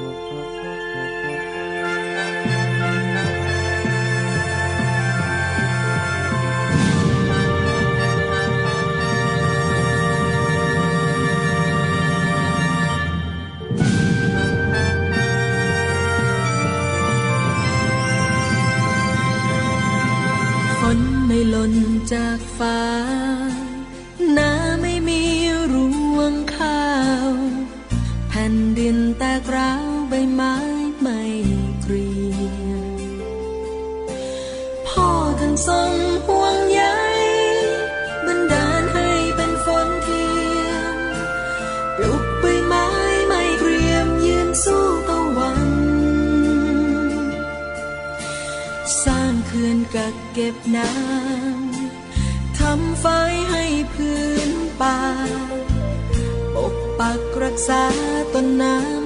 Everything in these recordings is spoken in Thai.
ฝนไม่หล่นจากฟ้า ไม้ไม่เกรียมพ่อท่านทรงห่วงใยบันดาลให้เป็นฝนเทียมปลุกใบไม้ไม่เกรียมยืนสู้ตะวัน สร้างเขื่อนกักเก็บน้ำทำไฟให้พื้นป่าปกปักรักษาต้นน้ำ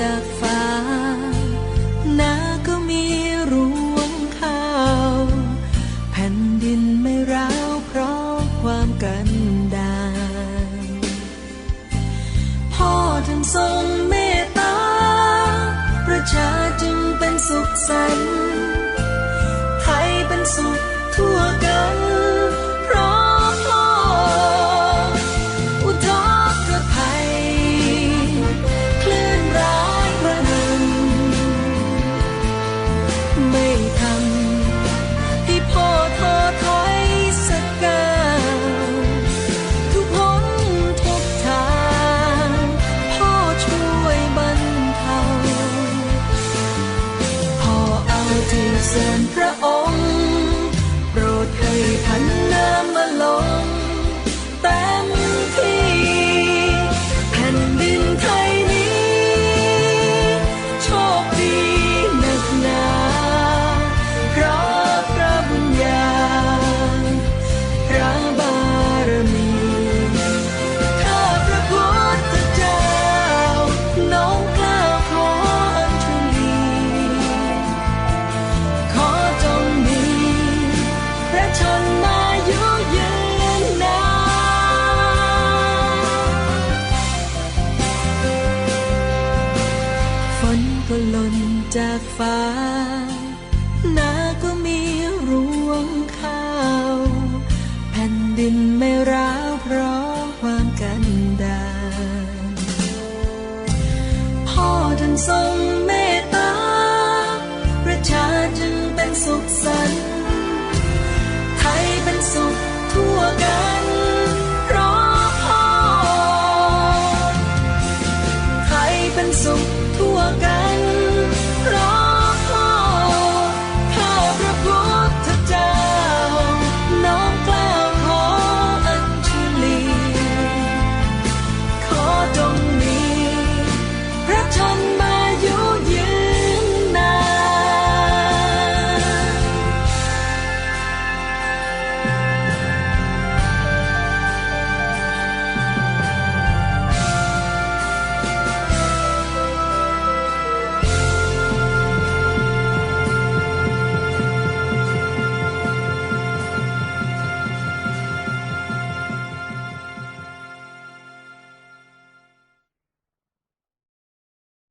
จากฟ้านาก็มีรวงข้าว แผ่นดินไม่ร้าวเพราะความกันดารพ่อท่านทรง จากฟ้า นาก็มีรวงข้าว แผ่นดินไม่ร้าวเพราะความกันดารพ่อท่านทรง